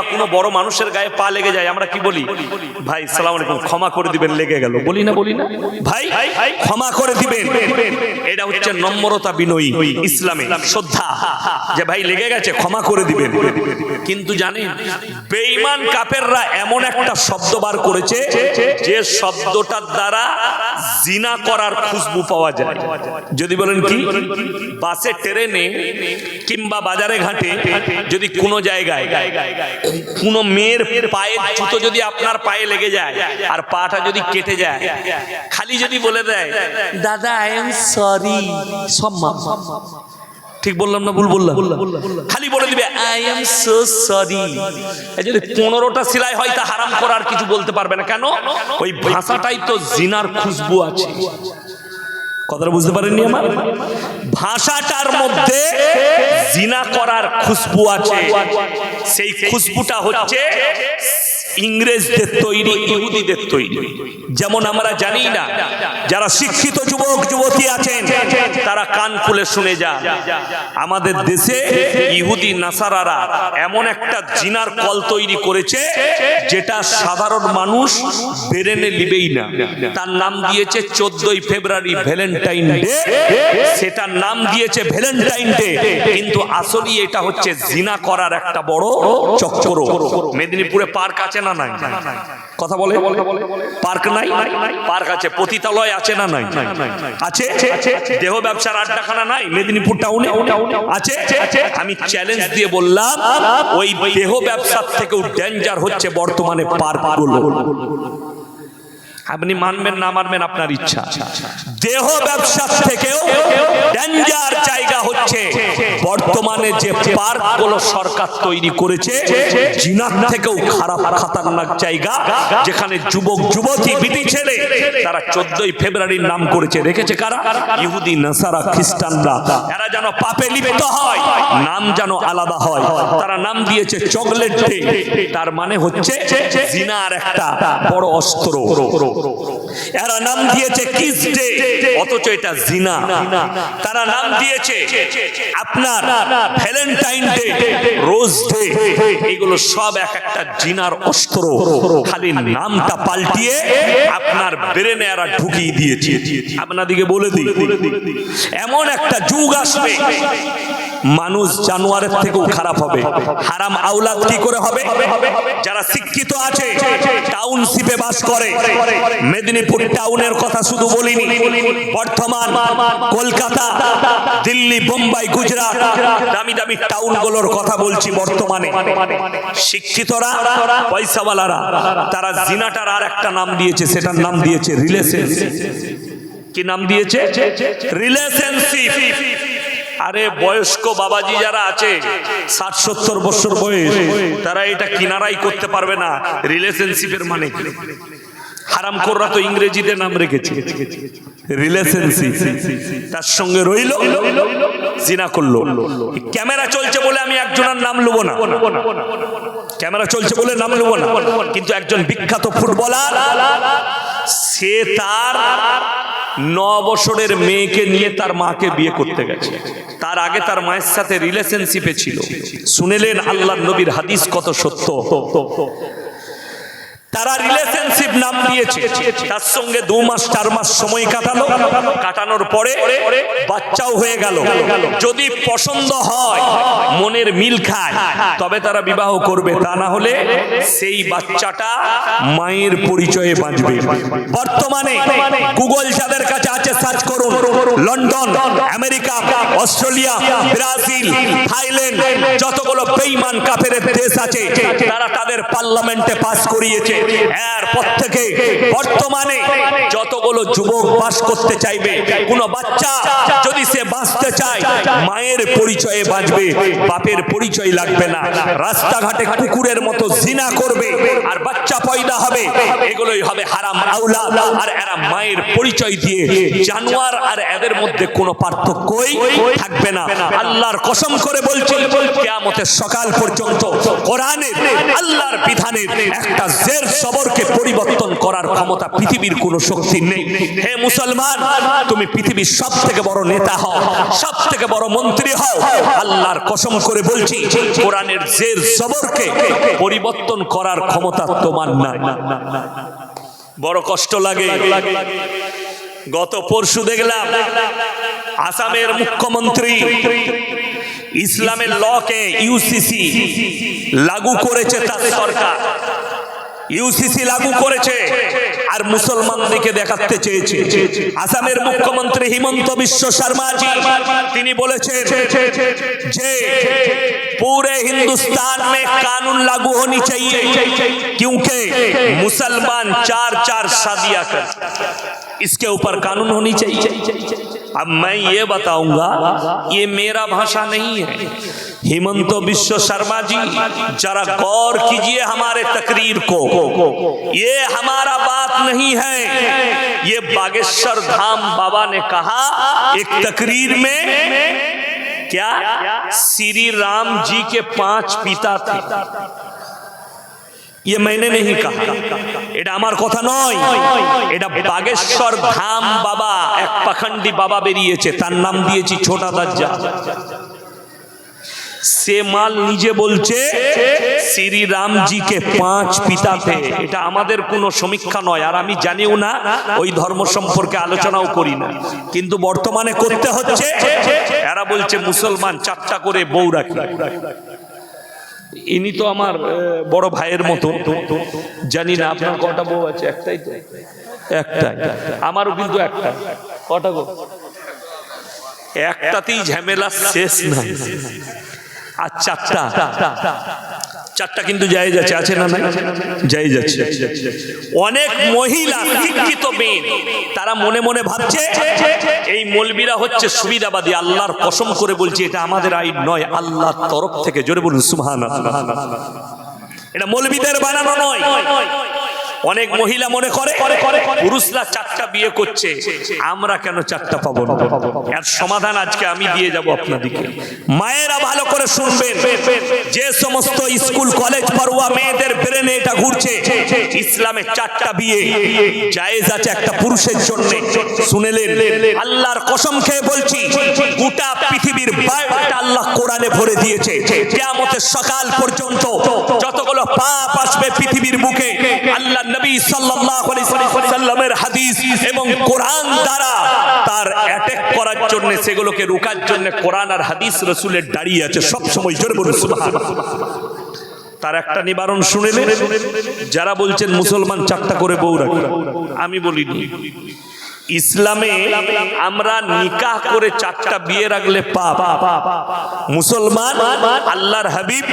বা কোনো বড় মানুষের গায়ে পা লেগে যায় আমরা কি বলি? ভাই সালাম আলাইকুম ক্ষমা করে দিবেন লেগে গেল। বলি না বলি না। ভাই ক্ষমা করে দিবেন। এটা হচ্ছে নম্রতা বিনয়ী ইসলামে শ্রদ্ধা। যে ভাই লেগে গেছে ক্ষমা করে দিবেন। কিন্তু জানেন বেঈমান কাফেররা এমন একটা শব্দ বার করেছে যে শব্দটার দ্বারা জিনা করার খুশবু পাওয়া যায়। যদি বলেন কি? বাসে ট্রেনে কিংবা বাজারে ঘাটে যদি কোনো জায়গায় কোনো মেয়ের পায়ের জুতো যদি আপনার পায়ে লেগে যায় আর পাটা যদি কেটে যায়, খালি যদি বলে দেয়, দাদা আই এম সরি সব ঠিক বললাম না ভুল বললাম? খালি বলে দিবে আই এম সো সরি যদি পনেরোটা সেলাই হয় তা হারাম করার কিছু বলতে পারবে না। কেন? ওই ভাষাটাই তো জিনার খুশবু আছে। কথাটা বুঝতে পারেননি আমার? ভাষাটার মধ্যে জিনা করার খুশবু আছে। সেই খুশবুটা হচ্ছে ইংরেজদের তৈরি, ইহুদিদের তৈরি। যেমন আমরা জানি না, যারা শিক্ষিত যুবক, যুবতী আছেন, তারা কান খুলে শুনে যান। আমাদের দেশে ইহুদি, নাসারারা এমন একটা জিনার কল তৈরি করেছে, যেটা সাধারণ মানুষ বেরেনে লিবেই না। তার নাম দিয়েছে চোদ্দই ফেব্রুয়ারি ভ্যালেন্টাইন ডে। সেটার নাম দিয়েছে ভ্যালেন্টাইন ডে। কিন্তু আসলে এটা হচ্ছে জিনা করার একটা বড় চক্র। মেদিনীপুরে পার্ক আছে না নাই? কথা বলে? পার্ক নাই? পার্ক আছে পতিতালয় আছে না নাই? আছে? দেহ ব্যবসার আড্ডাখানা নাই? মেদিনীপুর টাউনে? আছে? আমি চ্যালেঞ্জ দিয়ে বললাম ওই দেহ ব্যবসার থেকেও ডেঞ্জার হচ্ছে বর্তমানে পার্কগুলো। আপনি মানবেন না মানবেন আপনার ইচ্ছা। দেহ ব্যবসার থেকেও ডেঞ্জার জায়গা হচ্ছে। বর্তমানে যে পার্কগুলো সরকার তৈরি করেছে, জিনার থেকেও খারাপ, খাতারনাক জায়গা, যেখানে যুবক, যুবতী বিটি ছেলে, তারা চোদ্দই ফেব্রুয়ারির নাম করেছে। রেখেছে কারা? ইহুদি, নাসারা, খ্রিস্টানরা। এরা যেন পাপে লিপ্ত হয়, নাম যেন আলাদা হয়। তারা নাম দিয়েছে চকলেট তার মানে হচ্ছে জিনার একটা বড় অস্ত্র। এরা নাম দিয়েছে কিস ডে অথচ এটা জিনা। তারা নাম দিয়েছে? আপনার ভ্যালেন্টাইন ডে রোজ ডে এগুলো সব এক একটা জিনার অস্ত্র। খালি নামটা পাল্টিয়ে আপনার ব্রেনে এরা ঢুকিয়ে দিয়েছে। আপনাদিকে বলে দিই, এমন একটা যুগ আসবে, মানুষ জানোয়ারের থেকেও খারাপ হবে। হারাম আউলাদ কি করে হবে? যারা শিক্ষিত আছে টাউনশিপে বাস করে। মেদিনীপুর টাউনের কথা শুধু বলিনি। বর্তমান কলকাতা দিল্লি বোম্বাই গুজরাট দামি দামি টাউনগুলোর কথা বলছি বর্তমানে। শিক্ষিতরা পয়সাওয়ালারা তারা জিনাটার আর একটা নাম দিয়েছে সেটার নাম দিয়েছে রিলেশন কি নাম দিয়েছে? রিলেশনশিপ আরে বয়স্ক বাবাজি যারা আছে, ষাট সত্তর বছর বয়স, তারা এটা কিনারাই করতে পারবে না রিলেশনশিপের মানে। কি? হারাম কররা তো ইংরেজিতে নাম রেখেছে। রিলেশনশিপ তার সঙ্গে রইল, জিনা করল। ক্যামেরা চলছে বলে আমি একজনের নাম লুবো না। ক্যামেরা চলছে বলে নাম লুবো না। কিন্তু একজন বিখ্যাত ফুটবলার সে তার ন বছরের মেয়েকে নিয়ে তার মাকে বিয়ে করতে গেছে। তার আগে তার মায়ের সাথে রিলেশনশিপে ছিল। শুনেলেন আল্লাহ নবীর হাদিস কত সত্য? তারা রিলেশনশিপ নাম দিয়েছে। তার সঙ্গে দু মাস, চার মাস সময় কাটালো। কাটানোর পরে বাচ্চাও হয়ে গেল। যদি পছন্দ হয়, মনের মিল খায়, তবে তারা বিবাহ করবে। তা না হলে সেই বাচ্চাটা মায়ের পরিচয়ে বাঁচবে। বর্তমানে গুগল যাদের কাছে আছে, সার্চ করুন। London, America, Australia, Brazil, Thailand, যতগুলো বেইমান কাফের দেশ আছে, তারা তাদের পার্লামেন্টে পাস করিয়েছে। এর পর থেকে বর্তমানে যতগুলো যুবক বাস করতে চাইবে কোনো বাচ্চা যদি সে বাঁচতে চায় মায়ের পরিচয়ে বাঁচবে বাপের পরিচয় লাগবে না। রাস্তাঘাটে কুকুরের মতো জিনা করবে আর বাচ্চা পয়দা হবে এগুলোই হবে হারাম আউলা আর এরা মায়ের পরিচয় দিয়ে জানোয়ার আর এদের মধ্যে কোনো পার্থক্যই থাকবে না। আল্লাহর কসম করে বলছি কিয়ামতের সকাল পর্যন্ত কোরআনের আল্লাহর বিধানের একটা জের সবরকে পরিবর্তন করার ক্ষমতা পৃথিবীর কোনো শক্তি নেই। হে মুসলমান, তুমি পৃথিবীর সব থেকে বড় নেতা হও সব থেকে বড় মন্ত্রী হও। আল্লাহর কসম করে বলছি, কোরআনের জের সবরকে পরিবর্তন করার ক্ষমতা তোমার নাই। বড় কষ্ট লাগে। গত পরশু দেখলাম, আসামের মুখ্যমন্ত্রী ইসলামের লকে ইউসিসি লাগু করেছে তার সরকার। ইউসিসি লাগু করেছে আর মুসলমানদেরকে দেখাতে চেয়েছে আসামের মুখ্যমন্ত্রী হিমন্ত বিশ্ব শর্মাজি তিনি বলেছেন যে पूरे हिंदुस्तान में कानून लागू होनी चाहिए क्योंकि मुसलमान चार चार शादियां कर इसके ऊपर कानून होनी चाहिए अब मैं ये बताऊंगा ये मेरा भाषा नहीं है हिमंत विश्व शर्मा जी जरा गौर कीजिए हमारे तकरीर को ये हमारा बात नहीं है ये बागेश्वर धाम बाबा ने कहा एक तकरीर में क्या श्री राम जी के पांच पिता थे ये मैंने नहीं कहा এটা আমার কথা নয় এটা বাগেশ্বর ধাম বাবা এক পাখন্ডি বাবা বেরিয়েছে তার নাম দিয়েছি ছোটা দাজ্জা সে মাল নিজে বলছে শ্রী রামজিকে পাঁচ পিতা থে এটা আমাদের কোনো সমীক্ষা নয়, আর আমি জানিও না, ওই ধর্ম সম্পর্কে আলোচনাও করি না। কিন্তু বর্তমানে করতে হচ্ছে, এরা বলছে মুসলমান চারটা করে বউ রাখি। ইনি তো আমার বড় ভাইয়ের মতো। জানি না আপনার কটা বউ আছে, একটাই তো। একটাই। আমারও কিন্তু একটা। কটা গো একটাতেই ঝামেলা শেষ নাই। আর চারটা। চারটা কিন্তু জায়েজ আছে আছে না জায়েজ আছে অনেক মহিলা শিক্ষিত মেয়ে, তারা মনে মনে ভাবছে, এই মলবিরা হচ্ছে সুবিধাবাদী, আল্লাহর কসম করে বলছি, এটা আমাদের আইন নয়, আল্লাহর তরফ থেকে, জোরে বলুন সুবহান এটা মলবিদের বানানো নয়। অনেক মহিলা মনে করে পুরুষরা চারটা বিয়ে করছে আমরা কেন চারটা পাবো না? এর সমাধান আজকে আমি দিয়ে যাব আপনাদেরকে। মায়েরা ভালো করে শুনবেন যে সমস্ত স্কুল কলেজ পড়ুয়া মেয়েদের ব্রেনে এটা ঘুরছে ইসলামে চারটা বিয়ে জায়েজ আছে একটা পুরুষের জন্য। শুনেলেন আল্লাহর কসম খেয়ে বলছি গোটা পৃথিবীর বায়োডাটা আল্লাহ কোরআনে ভরে দিয়েছে। কিয়ামতের সকাল পর্যন্ত যতগুলো পাপ নবী সাল্লাল্লাহু আলাইহি সাল্লামের হাদিস এবং কোরআন দ্বারা তার অ্যাটাক করার জন্য, সেগুলোকে রোকার জন্য কোরআন আর হাদিস রসুলের দাঁড়িয়ে আছে। সব সময় জোরে বলুন, সুবহানাল্লাহ। তার একটা নিবারণ শুনে যারা বলছেন মুসলমান চারটা করে বউ রাখে, আমি বলিনি। ইসলামে আমরা নিকাহ করে চারটা বিয়ে রাখলে পাপ। মুসলমান আল্লাহর হাবিব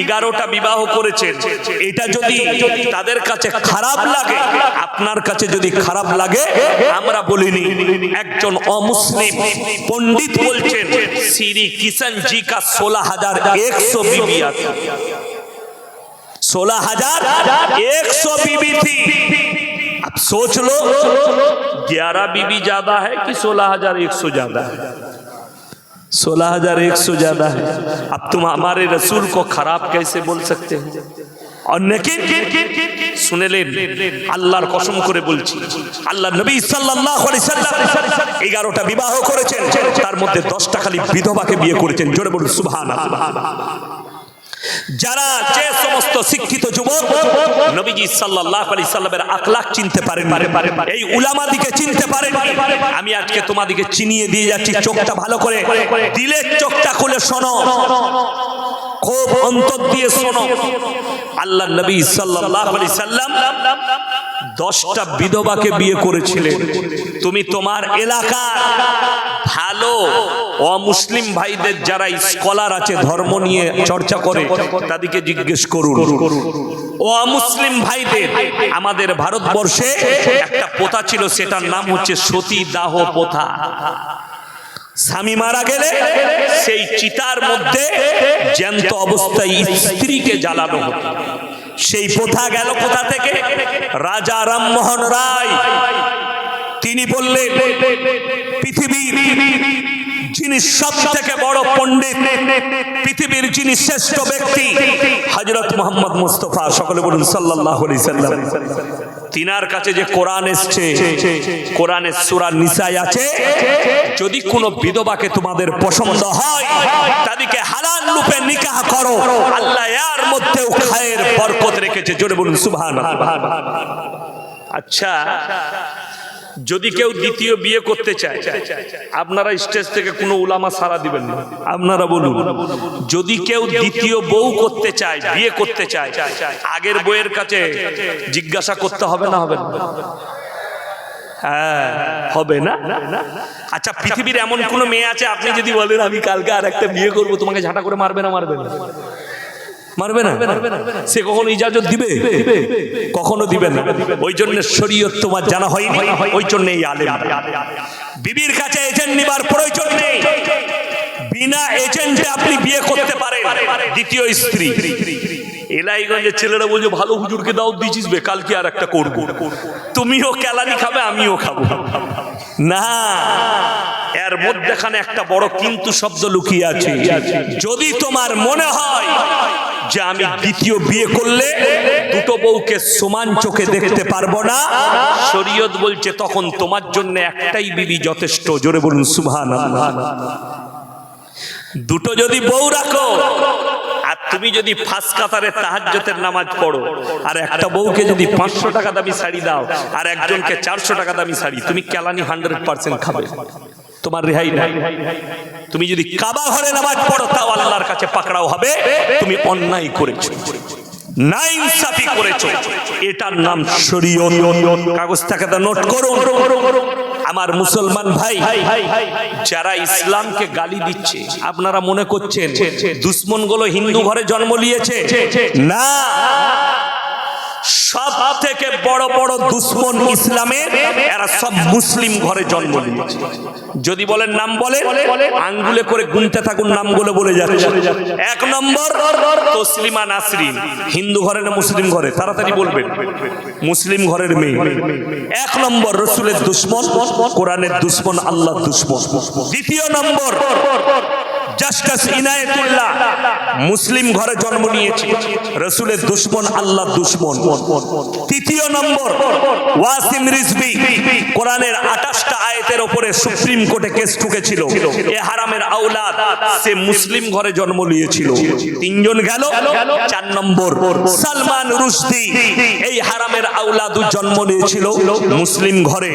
এগারোটা বিবাহ করেছেন। এটা যদি তাদের কাছে খারাপ লাগে, আপনার কাছে যদি খারাপ লাগে, আমরা বলিনি, একজন অমুসলিম পণ্ডিত বলছেন শ্রী কিষান জি কা ষোলো হাজার একশো বিবি ষোলো হাজার একশো বিবি बीबी थी अब सोच लो ग्यारह बीबी ज्यादा है कि सोलह हजार एक सौ ज्यादा है सोलह हजार एक सौ ज्यादा है अब तुम हमारे रसूल को खराब कैसे बोल सकते हो और लेकिन শুনেলেন আল্লাহর কসম করে বলছি আল্লাহ নবী সাল্লাল্লাহু আলাইহি সাল্লাম 11টা বিবাহ করেছেন তার মধ্যে 10টা খালি বিধবাকে বিয়ে করেছেন জোরে বলুন সুবহানাল্লাহ যারা যে সমস্ত শিক্ষিত যুবক নবীজি সাল্লাল্লাহু আলাইহি সাল্লামের আখলাক চিনতে পারে এই উলামাদিকে চিনতে পারে আমি আজকে তোমাদিকে চিনিয়ে দিয়ে যাচ্ছি, চোখটা ভালো করে, দিলের চোখটা খুলে শোনো। খুব অন্তর দিয়ে শোনো। আল্লাহ নবী সাল্লাল্লাহু আলাইহি সাল্লাম দশটা বিধবাকে বিয়ে করেছিলেন। তুমি তোমার এলাকার ভালো, অমুসলিম ভাইদের যারা স্কলার আছে, ধর্ম নিয়ে চর্চা করে, তাদেরকে জিজ্ঞেস করুন, অমুসলিম ভাইদের আমাদের ভারতবর্ষে একটা প্রথা ছিল, সেটার নাম হচ্ছে সতী দাহ প্রথা স্বামী মারা গেলে সেই চিতার মধ্যে জ্যান্ত অবস্থায় স্ত্রীকে জ্বালানো হতো সেই প্রথা গেল কোথা থেকে? রাজা রামমোহন রায়। তিনি বললেন, পৃথিবীর যিনি সব থেকে বড় পণ্ডিত, পৃথিবীর যিনি শ্রেষ্ঠ ব্যক্তি হজরত মোহাম্মদ মুস্তফা, সকলে বলুন সাল্লাহ তিনার কাছে যে কোরআন এসছে, কোরআনের সুরা নিসায় আছে, যদি কোনো বিধবাকে তোমাদের পছন্দ হয়, তাদেরকে হালাল রূপে নিকাহ করো। আল্লাহ এর মধ্যেও খায়ের বরকত রেখেছে। জোরে বলুন সুবহান আচ্ছা যদি কেউ দ্বিতীয় বিয়ে করতে চায়, আপনারা স্টেজ থেকে কোনো উলামা সারা দিবেন না। আপনারা বলুন, যদি কেউ দ্বিতীয় বউ করতে চায়, বিয়ে করতে চায়, আগের বইয়ের কাছে জিজ্ঞাসা করতে হবে না হবে? না হ্যাঁ হবে না? আচ্ছা পৃথিবীর এমন কোন মেয়ে আছে? আপনি যদি বলেন, আমি কালকে আর একটা বিয়ে করব, তোমাকে ঝাঁটা করে মারবে না মারবে না? মারবে না? সে কখনো ইজাজত দিবে? কখনো দিবে না। ওই জন্য শরীয়ত তোমার জানা হয়নি। ওই জন্য এই আলেম। বিবির কাছে এজেন্ট নিবার প্রয়োজন নেই। বিনা এজেন্টে আপনি বিয়ে করতে পারেন। দ্বিতীয় স্ত্রী। এলাইগঞ্জের ছেলেরা বলছে, ভালো হুজুরকে দাও দিয়েছিস বে, কালকে আর একটা করব। তুমিও কেলানি খাবে, আমিও খাব। না। এর মধ্যেখানে একটা বড় কিন্তু শব্দ লুকিয়ে আছে। যদি তোমার মনে হয় যে আমি দ্বিতীয় বিয়ে করলে দুটো বউকে সমান চোখে দেখতে পারব না। শরীয়ত বলছে, তখন তোমার জন্য একটাই বিবি যথেষ্ট। জোরে বলুন সুবহান দুটো যদি বউ রাখো, আর তুমি যদি ফাঁস কাতারে তাহাজ্জতের নামাজ পড়ো, আর একটা বউকে যদি পাঁচশো টাকা দামি শাড়ি দাও, আর একজনকে চারশো টাকা দামি শাড়ি, তুমি কেলানি হান্ড্রেড পার্সেন্ট খাবে। তোমার রেহাই নাই। তুমি যদি কাবা ঘরে নামাজ পড়ো, তাও আল্লাহর কাছে পাকড়াও হবে। তুমি অন্যায় করেছ। এটার নাম শরীয়ত। কাগজ থেকে নোট করো। আমার মুসলমান ভাই, যারা ইসলামকে গালি দিচ্ছে, আপনারা মনে করছেন দুশ্মনগুলো হিন্দু ঘরে জন্ম নিয়েছে? না। সব থেকে বড় বড় দুশ্মন ইসলামের এরা সব মুসলিম ঘরে জন্ম নিয়েছে। যদি বলেন নাম বলে, আঙ্গুলে করে গুনতে থাকুন, নামগুলো বলে যাচ্ছে। এক নম্বর, তসলিমা নাসরিন। হিন্দু ঘরে না মুসলিম ঘরে? তাড়াতাড়ি বলবেন। মুসলিম ঘরের মেয়ে। এক নম্বর, রসুলের দুশ্মন, কোরআনের দুশ্মন আল্লাহ দুশ্মন। দ্বিতীয় নম্বর জাস্টাস ইনায়েতুল্লাহ। মুসলিম ঘরে জন্ম নিয়েছে। রসুলের দুশ্মন আল্লাহ দুশ্মন। তৃতীয় নম্বর, ওয়াসিম রিজবি কোরআনের আঠাশটা আয়াতের উপরে সুপ্রিম কোর্টে কেস ঠুকেছিল এ হারামের আওলাদ, সে মুসলিম ঘরে জন্ম নিয়েছিল। তিনজন গেল, চার নম্বর, সালমান রুশদি। এই হারামের আওলাদু জন্ম নিয়েছিল মুসলিম ঘরে।